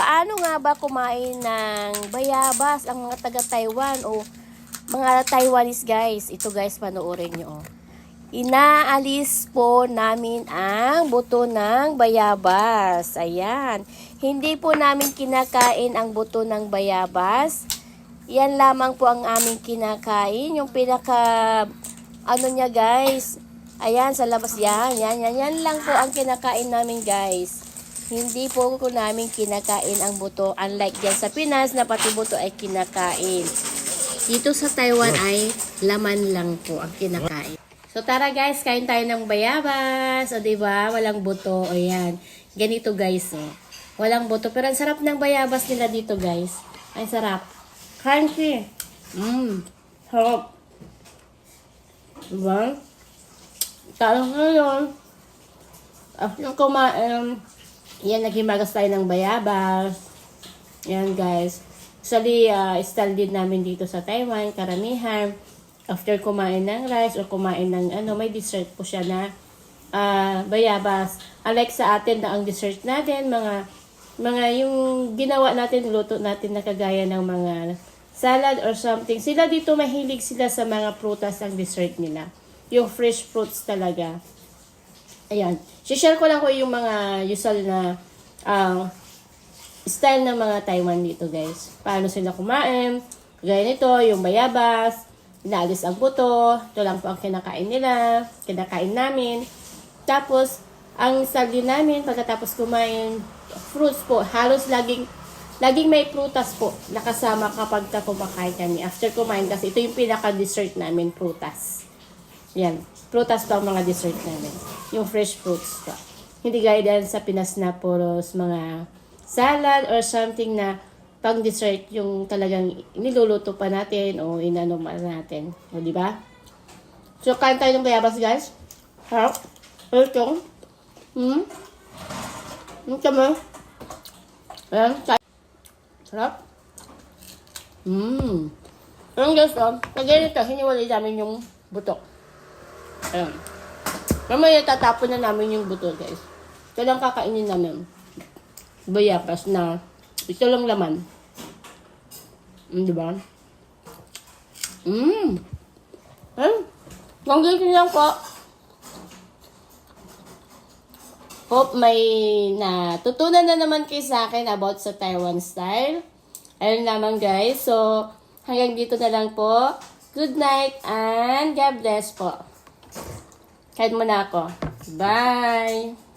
Paano nga ba kumain ng bayabas ang mga taga-Taiwan o mga Taiwanese guys? Ito guys, panoorin nyo. oh. Inaalis po namin ang buto ng bayabas. Ayan. Hindi po namin kinakain ang buto ng bayabas. Yan lamang po ang aming kinakain. Yung pinaka, ano niya guys. Ayan, sa labas yan. Yan, yan, yan lang po ang kinakain namin guys. Hindi po ko namin kinakain ang buto. Unlike dyan sa Pinas na pati buto ay kinakain. Dito sa Taiwan ay laman lang po ang kinakain. So tara guys, kain tayo ng bayabas. O diba? Walang buto. O yan. Ganito guys. O. Walang buto. Pero ang sarap ng bayabas nila dito guys. Ang sarap. Crunchy. Mmm. Sarap. Diba? Tara ngayon. After kumain, yan, naghimagas tayo ng bayabas. Yan, guys. Actually, uh, style din namin dito sa Taiwan, karamihan. After kumain ng rice or kumain ng ano, may dessert po siya na ah, bayabas. Unlike sa atin na ang dessert natin, mga mga yung ginawa natin, luto natin na kagaya ng mga salad or something. Sila dito mahilig sila sa mga prutas ang dessert nila. Yung fresh fruits talaga. Ayan. share ko lang ko yung mga usual na ah, style ng mga Taiwan dito, guys. Paano sila kumain. Gaya nito, yung bayabas, inaalis ang buto. Ito lang po ang kinakain nila. Kinakain namin. Tapos, ang din namin, pagkatapos kumain, fruits po. Halos laging, laging may prutas po nakasama kapag ka kumakain kami. After kumain, kasi ito yung pinaka-dessert namin, prutas. Yan. Prutas pa ang mga dessert namin. Yung fresh fruits pa. Hindi gaya dahil sa Pinas na puros mga salad or something na pang dessert yung talagang niluluto pa natin o inano natin. O, di ba? So, kain tayo ng bayabas, guys. Harap. Ito. Hmm? Ano kami? Ayan. Sarap. Hmm. Ayan, guys, oh. Kagaya nito, hiniwalay namin yung buto. Ayan. Mamaya tatapon na namin yung buto, guys. Ito lang kakainin namin. Bayabas na ito lang laman. Mm, di ba? Mmm. Eh, Manggitin lang po. Hope may natutunan na naman kayo sa akin about sa Taiwan style. Ayun naman guys. So, hanggang dito na lang po. Good night and God bless po. Kahit muna ako. Bye!